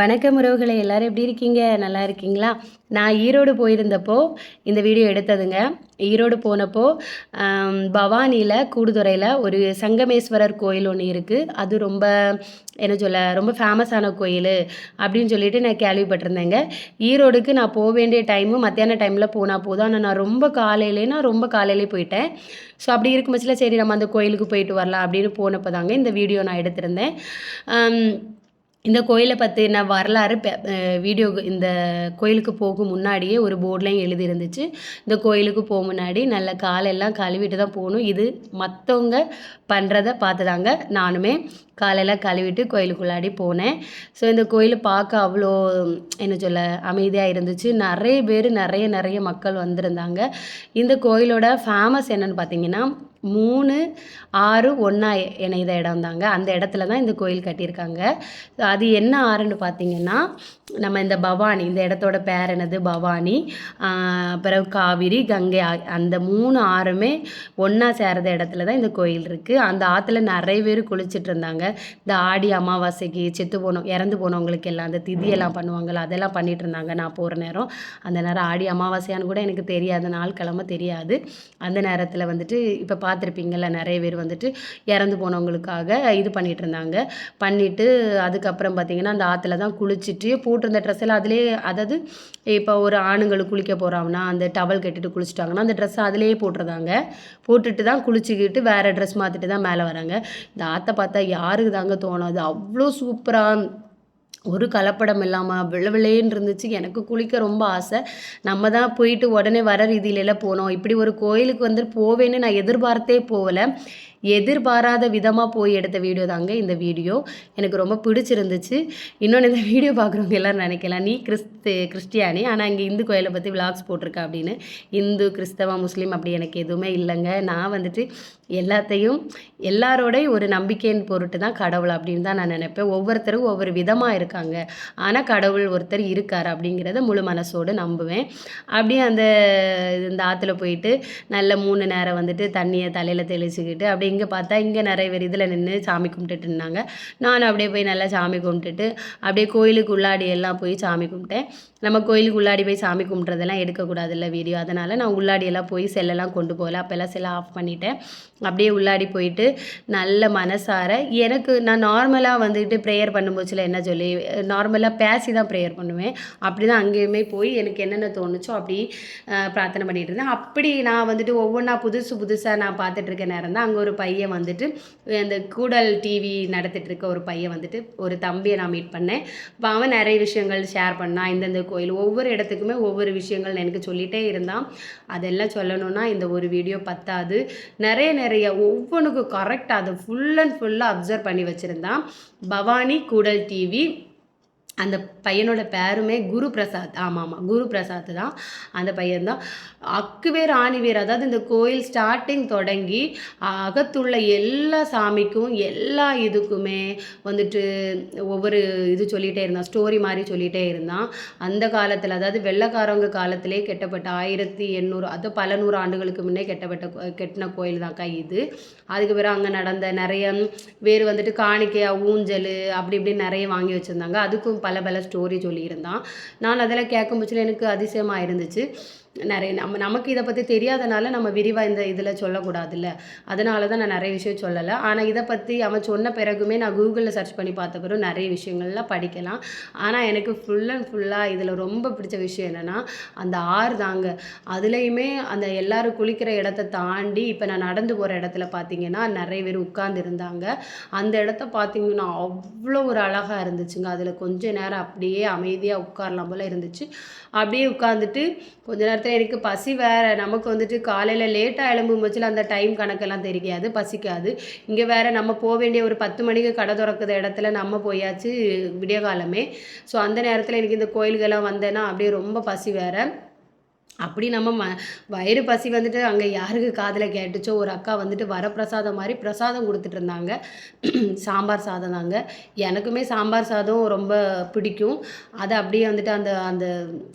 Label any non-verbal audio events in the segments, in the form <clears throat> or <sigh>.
வணக்கம் உறவுகளை எல்லாரும் எப்படி இருக்கீங்க? நல்லா இருக்கீங்களா? நான் ஈரோடு போயிருந்தப்போ இந்த வீடியோ எடுத்ததுங்க. ஈரோடு போனப்போ பவானியில் கூடுதுறையில் ஒரு சங்கமேஸ்வரர் கோயில் ஒன்று இருக்குது அது ரொம்ப என்ன சொல்ல ரொம்ப ஃபேமஸான கோயில் அப்படின்னு சொல்லிட்டு நான் கேள்விப்பட்டிருந்தேங்க. ஈரோடுக்கு நான் போக வேண்டிய டைமு மத்தியான டைமில் போனால் போதும். ஆனால் நான் ரொம்ப காலையிலேனா ரொம்ப காலையிலே போயிட்டேன். ஸோ அப்படி இருக்கும் பட்சத்தில் சரி நம்ம அந்த கோயிலுக்கு போயிட்டு வரலாம் அப்படின்னு போனப்போ தாங்க இந்த வீடியோ நான் எடுத்திருந்தேன். இந்த கோயிலை பற்றின வரலாறு பெ- வீடியோ இந்த கோயிலுக்கு போகும் முன்னாடியே ஒரு போர்ட்லையும் எழுதி இருந்துச்சு இந்த கோயிலுக்கு போக முன்னாடி நல்ல காலெல்லாம் கழுவிட்டு தான் போகணும். இது மற்றவங்க பண்ணுறத பார்த்துதாங்க நானுமே காலையெல்லாம் கழுவிட்டு கோயிலுக்குள்ளாடி போனேன். ஸோ இந்த கோயில் பார்க்க அவ்வளோ என்ன சொல்ல அமைதியாக இருந்துச்சு. நிறைய பேர் நிறைய நிறைய மக்கள் வந்திருந்தாங்க. இந்த கோயிலோட ஃபேமஸ் என்னன்னு பார்த்தீங்கன்னா மூணு ஆறு ஒன்றா இணைந்த இடம் தாங்க. அந்த இடத்துல தான் இந்த கோயில் கட்டியிருக்காங்க. அது என்ன ஆறுன்னு பார்த்தீங்கன்னா நம்ம இந்த பவானி இந்த இடத்தோட பேர் என்னது? பவானி. பிறகு காவிரி கங்கை ஆ- அந்த மூணு ஆறுமே ஒன்றா சேர்ந்த இடத்துல தான் இந்த கோயில் இருக்குது அந்த ஆற்றுல நிறைய பேர் குளிச்சிட்டு இருந்தாங்க. இந்த ஆடி அமாவாசைக்கு செத்து போனோம் இறந்து போனவங்களுக்கு எல்லாம் அந்த திதியெல்லாம் பண்ணுவாங்கல்ல அதெல்லாம் பண்ணிட்டு இருந்தாங்க நான் போகிற நேரம். அந்த நேரம் ஆடி அமாவாசையான்னு கூட எனக்கு தெரியாது நாள் கிழமை தெரியாது. அந்த நேரத்தில் வந்துட்டு இப்போ பார்த்துருப்பீங்கள்ல நிறைய பேர் வந்துட்டு இறந்து போனவங்களுக்காக இது பண்ணிட்டு இருந்தாங்க. பண்ணிட்டு அதுக்கப்புறம் பார்த்தீங்கன்னா அந்த ஆற்றுல தான் குளிச்சுட்டு போட்டிருந்த ட்ரெஸ் எல்லாம் அதிலே அதாவது இப்போ ஒரு ஆணுங்களுக்கு குளிக்க போகிறாங்கன்னா அந்த டவல் கட்டிட்டு குளிச்சுட்டாங்கன்னா அந்த ட்ரெஸ்ஸை அதிலேயே போட்டுருந்தாங்க. போட்டுட்டு தான் குளிச்சுக்கிட்டு வேறு ட்ரெஸ் மாற்றிட்டு தான் மேலே வராங்க. இந்த ஆற்றை பார்த்தா யாருக்கு தாங்க தோணும்? அது அவ்வளோ சூப்பராக ஒரு கலப்படம் இல்லாமல் வெள்ளை இருந்துச்சு. எனக்கு குளிக்க ரொம்ப ஆசை. நம்ம தான் போயிட்டு உடனே வர ரீதியிலலாம் போனோம். இப்படி ஒரு கோயிலுக்கு வந்து போவேன்னு நான் எதிர்பார்த்தே போகல. எதிர்பாராத விதமாக போய் எடுத்த வீடியோ தாங்க இந்த வீடியோ. எனக்கு ரொம்ப பிடிச்சிருந்துச்சு. இன்னொன்று இந்த வீடியோ பார்க்குறவங்க எல்லோரும் நினைக்கலாம் நீ கிறிஸ்து கிறிஸ்டியானி ஆனால் இங்கே இந்து கோயிலை பற்றி விளாக்ஸ் போட்டிருக்க அப்படின்னு. இந்து கிறிஸ்தவ முஸ்லீம் அப்படி எனக்கு எதுவுமே இல்லைங்க. நான் வந்துட்டு எல்லாத்தையும் எல்லாரோடையும் ஒரு நம்பிக்கையின் பொருட்டு தான் கடவுள் அப்படின்னு தான் நான் நினைப்பேன். ஒவ்வொருத்தரும் ஒவ்வொரு விதமாக இருக்காங்க. ஆனால் கடவுள் ஒருத்தர் இருக்கார் அப்படிங்கிறத முழு மனசோடு நம்புவேன். அப்படியே அந்த இந்த ஆற்றுல போயிட்டு நல்ல மூணு நேரம் வந்துட்டு தண்ணியை தலையில் தெளிச்சுக்கிட்டு அப்படியே இங்கே பார்த்தா இங்கே நிறைய பேர் இதில் நின்று சாமி கும்பிட்டுட்டு இருந்தாங்க. நான் அப்படியே போய் நல்லா சாமி கும்பிட்டுட்டு அப்படியே கோயிலுக்கு உள்ளாடி எல்லாம் போய் சாமி கும்பிட்டேன். நம்ம கோயிலுக்கு உள்ளாடி போய் சாமி கும்பிட்றதெல்லாம் எடுக்கக்கூடாதுல்ல வீடியோ. அதனால் நான் உள்ளாடி எல்லாம் போய் செல்லெல்லாம் கொண்டு போகல. அப்போல்லாம் செல்லை ஆஃப் பண்ணிட்டேன். அப்படியே உள்ளாடி போயிட்டு நல்ல மனசார எனக்கு நான் நார்மலாக வந்துட்டு ப்ரேயர் பண்ணும்போச்சில் என்ன சொல்லி நார்மலாக பேசி தான் ப்ரேயர் பண்ணுவேன். அப்படி தான் அங்கேயுமே போய் எனக்கு என்னென்ன தோணுச்சோ அப்படி பிரார்த்தனை பண்ணிட்டு இருந்தேன். அப்படி நான் வந்துட்டு ஒவ்வொன்றா புதுசு புதுசாக நான் பார்த்துட்டு இருக்க நேரம் தான் அங்கே ஒரு பையன் வந்துட்டு அந்த கூடல் டிவி நடத்திட்டு இருக்க ஒரு பையன் வந்துட்டு ஒரு தம்பியை நான் மீட் பண்ணேன். இப்போ அவன் நிறைய விஷயங்கள் ஷேர் பண்ணான் இந்தந்த கோயில் ஒவ்வொரு இடத்துக்குமே ஒவ்வொரு விஷயங்கள் எனக்கு சொல்லிகிட்டே இருந்தான். அதெல்லாம் சொல்லணும்னா இந்த ஒரு வீடியோ பத்தாது. நிறைய நிறைய ஒவ்வொன்றுக்கும் கரெக்டாக அதை ஃபுல் அண்ட் ஃபுல்லாக அப்சர்வ் பண்ணி வச்சுருந்தான். பவானி கூடல் டிவி அந்த பையனோட பேருமே குரு பிரசாத் ஆமாம் ஆமாம் குரு பிரசாத் தான் அந்த பையன்தான் தான். அக்குவேர் ஆணிவேர் அதாவது இந்த கோயில் ஸ்டார்டிங் தொடங்கி அகத்துள்ள எல்லா சாமிக்கும் எல்லா இதுக்குமே வந்துட்டு ஒவ்வொரு இது சொல்லிகிட்டே இருந்தான். ஸ்டோரி மாதிரி சொல்லிகிட்டே இருந்தான். அந்த காலத்தில் அதாவது வெள்ளக்காரவங்க காலத்திலே கெட்டப்பட்ட ஆயிரத்தி எண்ணூறு அது பல நூறு ஆண்டுகளுக்கு முன்னே கெட்டப்பட்ட கோ- கெட்டின கோயில் தான்க்கா இது. அதுக்கு பிறகு அங்கே நடந்த நிறைய வேறு வந்துட்டு காணிக்கையா ஊஞ்சல் அப்படி இப்படி நிறைய வாங்கி வச்சுருந்தாங்க. அதுக்கும் பல பல ஸ்டோரி சொல்லியிருந்தான். நான் அதெல்லாம் கேட்கும் பட்சத்தில் எனக்கு அதிசயமாக இருந்துச்சு. நிறைய நம்ம நமக்கு இதை பற்றி தெரியாதனால நம்ம விரிவாக இந்த இதில் சொல்லக்கூடாதுல்ல. அதனால தான் நான் நிறைய விஷயம் சொல்லலை. ஆனால் இதை பற்றி அவன் சொன்ன பிறகுமே நான் கூகுளில் சர்ச் பண்ணி பார்த்த பிறகு நிறைய விஷயங்கள்லாம் படிக்கலாம். ஆனால் எனக்கு ஃபுல் அண்ட் ஃபுல்லாக இதில் ரொம்ப பிடிச்ச விஷயம் என்னென்னா அந்த ஆறு தாங்க. அதுலேயுமே அந்த எல்லோரும் குளிக்கிற இடத்த தாண்டி இப்போ நான் நடந்து போகிற இடத்துல பார்த்தீங்கன்னா நிறைய பேர் உட்கார்ந்து இருந்தாங்க. அந்த இடத்த பார்த்தீங்கன்னா அவ்வளோ ஒரு அழகாக இருந்துச்சுங்க. அதில் கொஞ்ச நேரம் அப்படியே அமைதியாக உட்காரலாம் போல் இருந்துச்சு. அப்படியே உட்காந்துட்டு கொஞ்ச நேரம் நேரத்தில் எனக்கு பசி வேறு. நமக்கு வந்துட்டு காலையில் லேட்டாக எழும்பும் பட்சத்தில் அந்த டைம் கணக்கெல்லாம் தெரியாது பசிக்காது. இங்கே வேறு நம்ம போக வேண்டிய ஒரு பத்து மணிக்கு கடை திறக்குற இடத்துல நம்ம போயாச்சு விடிய காலமே ஸோ அந்த நேரத்தில் எனக்கு இந்த கோயில்கள்லாம் வந்தேன்னா அப்படியே ரொம்ப பசி வேறு. அப்படி நம்ம ம வயிறு பசி வந்துட்டு அங்கே யாருக்கு காதில் கேட்டுச்சோ ஒரு அக்கா வந்துட்டு வரப்பிரசாதம் மாதிரி பிரசாதம் கொடுத்துட்டு இருந்தாங்க. <clears throat> சாம்பார் சாதம் தாங்க. எனக்குமே சாம்பார் சாதம் ரொம்ப பிடிக்கும். அதை அப்படியே வந்துட்டு அந்த அந்த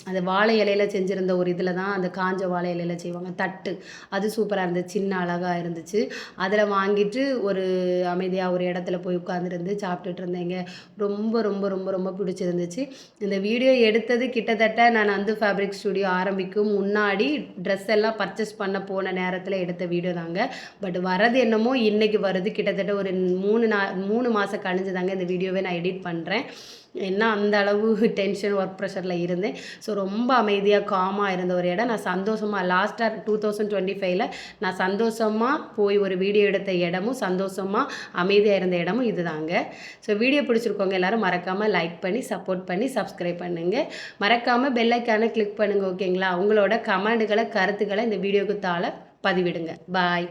அந்த வாழை இலையில செஞ்சுருந்த ஒரு இதில் தான் அந்த காஞ்ச வாழை இலையில செய்வாங்க. தட்டு. அது சூப்பராக இருந்துச்சு. சின்ன அழகாக இருந்துச்சு. அதில் வாங்கிட்டு ஒரு அமைதியாக ஒரு இடத்துல போய் உட்காந்துருந்து சாப்பிட்டுட்டு இருந்தேங்க. ரொம்ப ரொம்ப ரொம்ப ரொம்ப பிடிச்சிருந்துச்சு. இந்த வீடியோ எடுத்தது கிட்டத்தட்ட நான் அந்த ஃபேப்ரிக் ஸ்டுடியோ ஆரம்பிக்கும் முன்னாடி ட்ரெஸ் எல்லாம் பர்ச்சேஸ் பண்ண போன நேரத்தில் எடுத்த வீடியோ தாங்க. பட் வரது என்னமோ இன்றைக்கி வருது. கிட்டத்தட்ட ஒரு மூணு நா மூணு மாதம் கழிஞ்சு தாங்க இந்த வீடியோவை நான் எடிட் பண்ணுறேன் என்ன அந்த அளவு டென்ஷன் ஒர்க் ப்ரெஷரில் இருந்தேன். ஸோ ரொம்ப அமைதியாக காமாக இருந்த ஒரு இடம். நான் சந்தோஷமாக லாஸ்ட்டாக டூ தௌசண்ட் டுவெண்ட்டி ஃபைவ்ல நான் சந்தோஷமாக போய் ஒரு வீடியோ எடுத்த இடமும் சந்தோஷமாக அமைதியாக இருந்த இடமும் இதுதாங்க. ஸோ வீடியோ பிடிச்சிருக்கோங்க எல்லோரும் மறக்காமல் லைக் பண்ணி சப்போர்ட் பண்ணி சப்ஸ்கிரைப் பண்ணுங்கள் மறக்காமல் பெல்லைக்கான கிளிக் பண்ணுங்கள் ஓகேங்களா உங்களோட கமெண்டுகளை கருத்துக்களை இந்த வீடியோக்கு தாழ பதிவிடுங்க. பாய்